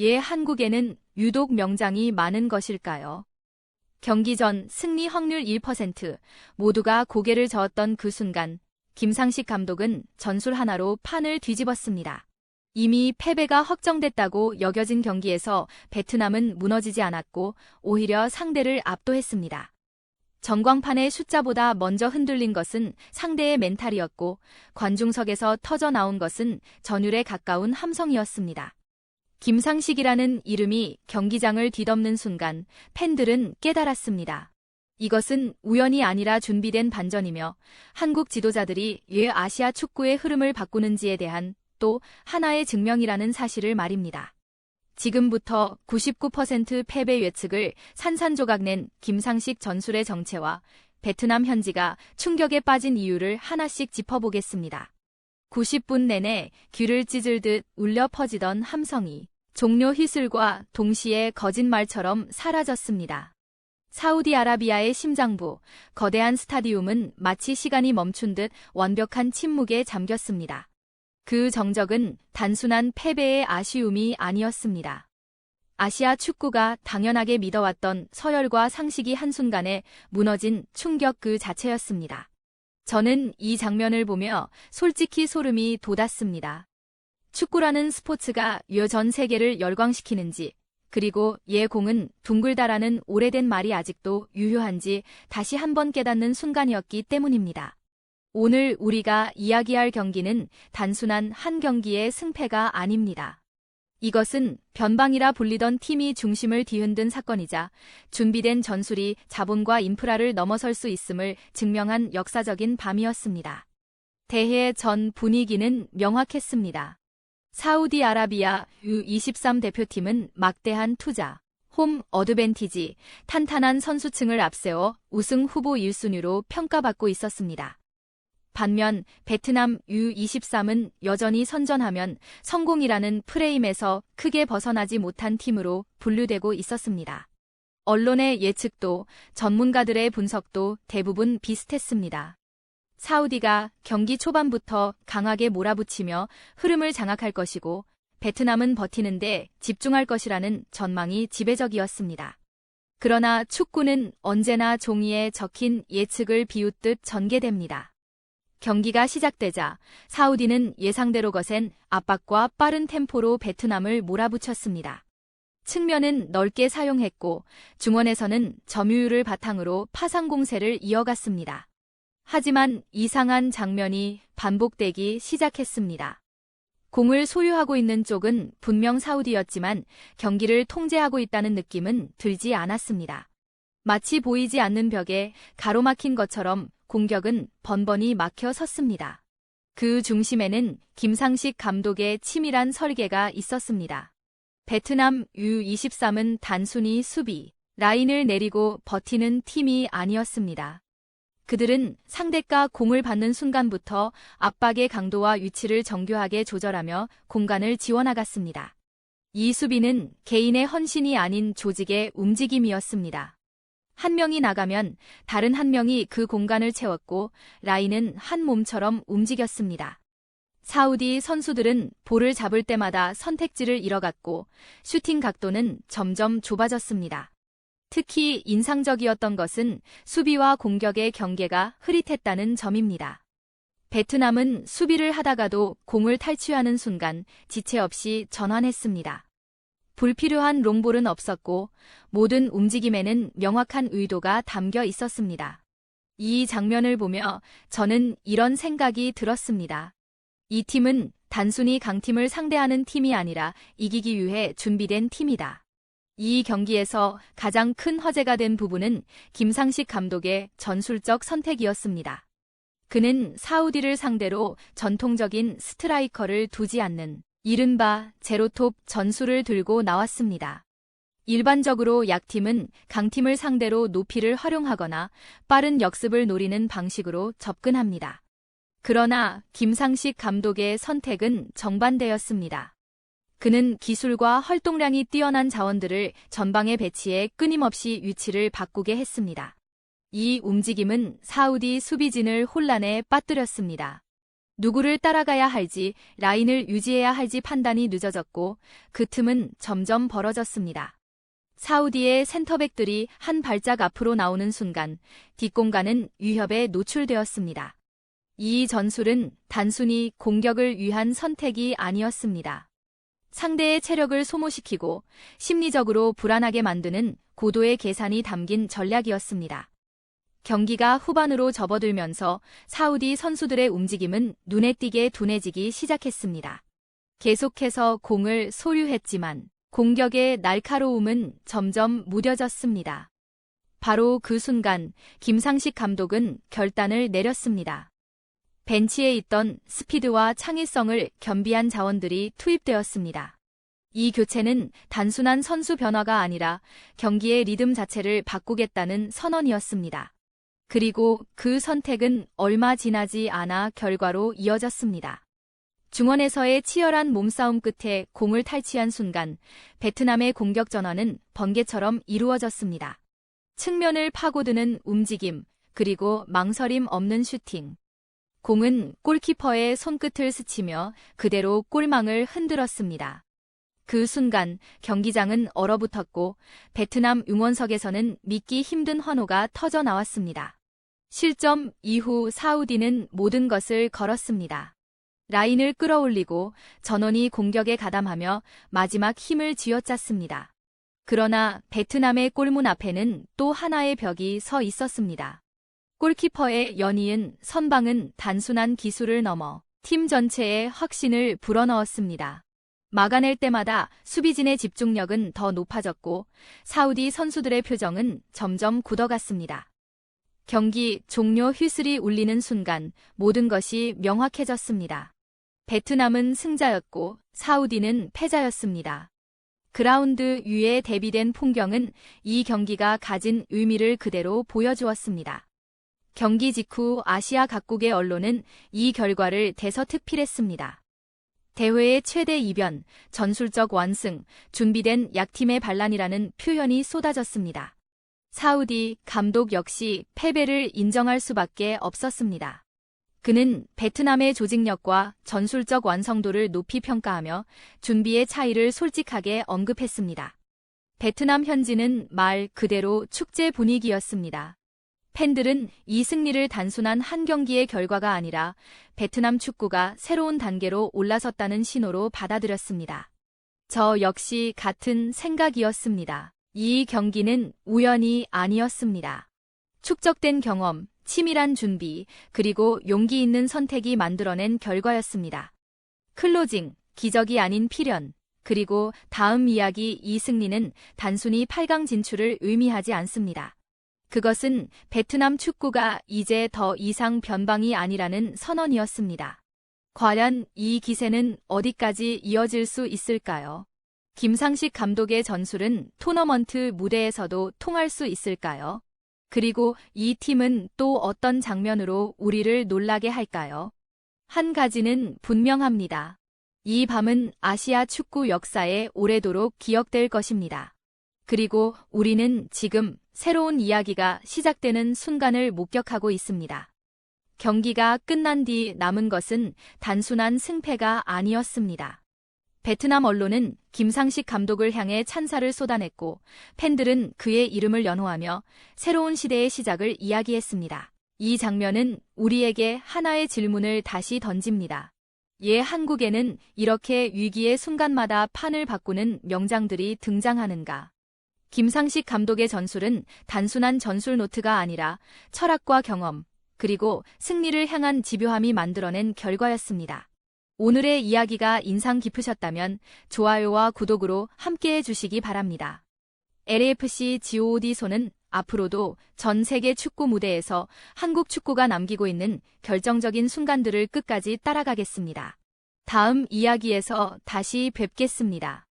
예 한국에는 유독 명장이 많은 것일까요? 경기 전 승리 확률 1% 모두가 고개를 저었던 그 순간 김상식 감독은 전술 하나로 판을 뒤집었습니다. 이미 패배가 확정됐다고 여겨진 경기에서 베트남은 무너지지 않았고 오히려 상대를 압도했습니다. 전광판의 숫자보다 먼저 흔들린 것은 상대의 멘탈이었고 관중석에서 터져 나온 것은 전율에 가까운 함성이었습니다. 김상식이라는 이름이 경기장을 뒤덮는 순간 팬들은 깨달았습니다. 이것은 우연이 아니라 준비된 반전이며 한국 지도자들이 왜 아시아 축구의 흐름을 바꾸는지에 대한 또 하나의 증명이라는 사실을 말입니다. 지금부터 99% 패배 예측을 산산조각 낸 김상식 전술의 정체와 베트남 현지가 충격에 빠진 이유를 하나씩 짚어보겠습니다. 90분 내내 귀를 찢을듯 울려 퍼지던 함성이 종료 휘슬과 동시에 거짓말처럼 사라졌습니다. 사우디아라비아의 심장부, 거대한 스타디움은 마치 시간이 멈춘 듯 완벽한 침묵에 잠겼습니다. 그 정적은 단순한 패배의 아쉬움이 아니었습니다. 아시아 축구가 당연하게 믿어왔던 서열과 상식이 한순간에 무너진 충격 그 자체였습니다. 저는 이 장면을 보며 솔직히 소름이 돋았습니다. 축구라는 스포츠가 여전 세계를 열광시키는지, 그리고 예 공은 둥글다라는 오래된 말이 아직도 유효한지 다시 한번 깨닫는 순간이었기 때문입니다. 오늘 우리가 이야기할 경기는 단순한 한 경기의 승패가 아닙니다. 이것은 변방이라 불리던 팀이 중심을 뒤흔든 사건이자 준비된 전술이 자본과 인프라를 넘어설 수 있음을 증명한 역사적인 밤이었습니다. 대회 전 분위기는 명확했습니다. 사우디아라비아 U23 대표팀은 막대한 투자, 홈 어드밴티지, 탄탄한 선수층을 앞세워 우승 후보 1순위로 평가받고 있었습니다. 반면 베트남 U23은 여전히 선전하면 성공이라는 프레임에서 크게 벗어나지 못한 팀으로 분류되고 있었습니다. 언론의 예측도 전문가들의 분석도 대부분 비슷했습니다. 사우디가 경기 초반부터 강하게 몰아붙이며 흐름을 장악할 것이고 베트남은 버티는데 집중할 것이라는 전망이 지배적이었습니다. 그러나 축구는 언제나 종이에 적힌 예측을 비웃듯 전개됩니다. 경기가 시작되자 사우디는 예상대로 거센 압박과 빠른 템포로 베트남을 몰아붙였습니다. 측면은 넓게 사용했고 중원에서는 점유율을 바탕으로 파상 공세를 이어갔습니다. 하지만 이상한 장면이 반복되기 시작했습니다. 공을 소유하고 있는 쪽은 분명 사우디였지만 경기를 통제하고 있다는 느낌은 들지 않았습니다. 마치 보이지 않는 벽에 가로막힌 것처럼 공격은 번번이 막혀 섰습니다. 그 중심에는 김상식 감독의 치밀한 설계가 있었습니다. 베트남 U23은 단순히 수비, 라인을 내리고 버티는 팀이 아니었습니다. 그들은 상대가 공을 받는 순간부터 압박의 강도와 위치를 정교하게 조절하며 공간을 지워나갔습니다. 이 수비는 개인의 헌신이 아닌 조직의 움직임이었습니다. 한 명이 나가면 다른 한 명이 그 공간을 채웠고 라인은 한 몸처럼 움직였습니다. 사우디 선수들은 볼을 잡을 때마다 선택지를 잃어갔고 슈팅 각도는 점점 좁아졌습니다. 특히 인상적이었던 것은 수비와 공격의 경계가 흐릿했다는 점입니다. 베트남은 수비를 하다가도 공을 탈취하는 순간 지체 없이 전환했습니다. 불필요한 롱볼은 없었고 모든 움직임에는 명확한 의도가 담겨 있었습니다. 이 장면을 보며 저는 이런 생각이 들었습니다. 이 팀은 단순히 강팀을 상대하는 팀이 아니라 이기기 위해 준비된 팀이다. 이 경기에서 가장 큰 화제가 된 부분은 김상식 감독의 전술적 선택이었습니다. 그는 사우디를 상대로 전통적인 스트라이커를 두지 않는 이른바 제로톱 전술을 들고 나왔습니다. 일반적으로 약팀은 강팀을 상대로 높이를 활용하거나 빠른 역습을 노리는 방식으로 접근합니다. 그러나 김상식 감독의 선택은 정반대였습니다. 그는 기술과 활동량이 뛰어난 자원들을 전방에 배치해 끊임없이 위치를 바꾸게 했습니다. 이 움직임은 사우디 수비진을 혼란에 빠뜨렸습니다. 누구를 따라가야 할지, 라인을 유지해야 할지 판단이 늦어졌고, 그 틈은 점점 벌어졌습니다. 사우디의 센터백들이 한 발짝 앞으로 나오는 순간, 뒷공간은 위협에 노출되었습니다. 이 전술은 단순히 공격을 위한 선택이 아니었습니다. 상대의 체력을 소모시키고 심리적으로 불안하게 만드는 고도의 계산이 담긴 전략이었습니다. 경기가 후반으로 접어들면서 사우디 선수들의 움직임은 눈에 띄게 둔해지기 시작했습니다. 계속해서 공을 소유했지만 공격의 날카로움은 점점 무뎌졌습니다. 바로 그 순간 김상식 감독은 결단을 내렸습니다. 벤치에 있던 스피드와 창의성을 겸비한 자원들이 투입되었습니다. 이 교체는 단순한 선수 변화가 아니라 경기의 리듬 자체를 바꾸겠다는 선언이었습니다. 그리고 그 선택은 얼마 지나지 않아 결과로 이어졌습니다. 중원에서의 치열한 몸싸움 끝에 공을 탈취한 순간 베트남의 공격 전환은 번개처럼 이루어졌습니다. 측면을 파고드는 움직임, 그리고 망설임 없는 슈팅. 공은 골키퍼의 손끝을 스치며 그대로 골망을 흔들었습니다. 그 순간 경기장은 얼어붙었고 베트남 응원석에서는 믿기 힘든 환호가 터져 나왔습니다. 실점 이후 사우디는 모든 것을 걸었습니다. 라인을 끌어올리고 전원이 공격에 가담하며 마지막 힘을 쥐어짰습니다. 그러나 베트남의 골문 앞에는 또 하나의 벽이 서 있었습니다. 골키퍼의 연이은 선방은 단순한 기술을 넘어 팀 전체의 확신을 불어넣었습니다. 막아낼 때마다 수비진의 집중력은 더 높아졌고 사우디 선수들의 표정은 점점 굳어갔습니다. 경기 종료 휘슬이 울리는 순간 모든 것이 명확해졌습니다. 베트남은 승자였고 사우디는 패자였습니다. 그라운드 위에 대비된 풍경은 이 경기가 가진 의미를 그대로 보여주었습니다. 경기 직후 아시아 각국의 언론은 이 결과를 대서특필했습니다. 대회의 최대 이변, 전술적 완승, 준비된 약팀의 반란이라는 표현이 쏟아졌습니다. 사우디 감독 역시 패배를 인정할 수밖에 없었습니다. 그는 베트남의 조직력과 전술적 완성도를 높이 평가하며 준비의 차이를 솔직하게 언급했습니다. 베트남 현지는 말 그대로 축제 분위기였습니다. 팬들은 이 승리를 단순한 한 경기의 결과가 아니라 베트남 축구가 새로운 단계로 올라섰다는 신호로 받아들였습니다. 저 역시 같은 생각이었습니다. 이 경기는 우연이 아니었습니다. 축적된 경험, 치밀한 준비, 그리고 용기 있는 선택이 만들어낸 결과였습니다. 클로징, 기적이 아닌 필연, 그리고 다음 이야기 이 승리는 단순히 8강 진출을 의미하지 않습니다. 그것은 베트남 축구가 이제 더 이상 변방이 아니라는 선언이었습니다. 과연 이 기세는 어디까지 이어질 수 있을까요? 김상식 감독의 전술은 토너먼트 무대에서도 통할 수 있을까요? 그리고 이 팀은 또 어떤 장면으로 우리를 놀라게 할까요? 한 가지는 분명합니다. 이 밤은 아시아 축구 역사에 오래도록 기억될 것입니다. 그리고 우리는 지금 새로운 이야기가 시작되는 순간을 목격하고 있습니다. 경기가 끝난 뒤 남은 것은 단순한 승패가 아니었습니다. 베트남 언론은 김상식 감독을 향해 찬사를 쏟아냈고 팬들은 그의 이름을 연호하며 새로운 시대의 시작을 이야기했습니다. 이 장면은 우리에게 하나의 질문을 다시 던집니다. 예 한국에는 이렇게 위기의 순간마다 판을 바꾸는 명장들이 등장하는가? 김상식 감독의 전술은 단순한 전술 노트가 아니라 철학과 경험, 그리고 승리를 향한 집요함이 만들어낸 결과였습니다. 오늘의 이야기가 인상 깊으셨다면 좋아요와 구독으로 함께 해 주시기 바랍니다. LAFC GOD소는 앞으로도 전 세계 축구 무대에서 한국 축구가 남기고 있는 결정적인 순간들을 끝까지 따라가겠습니다. 다음 이야기에서 다시 뵙겠습니다.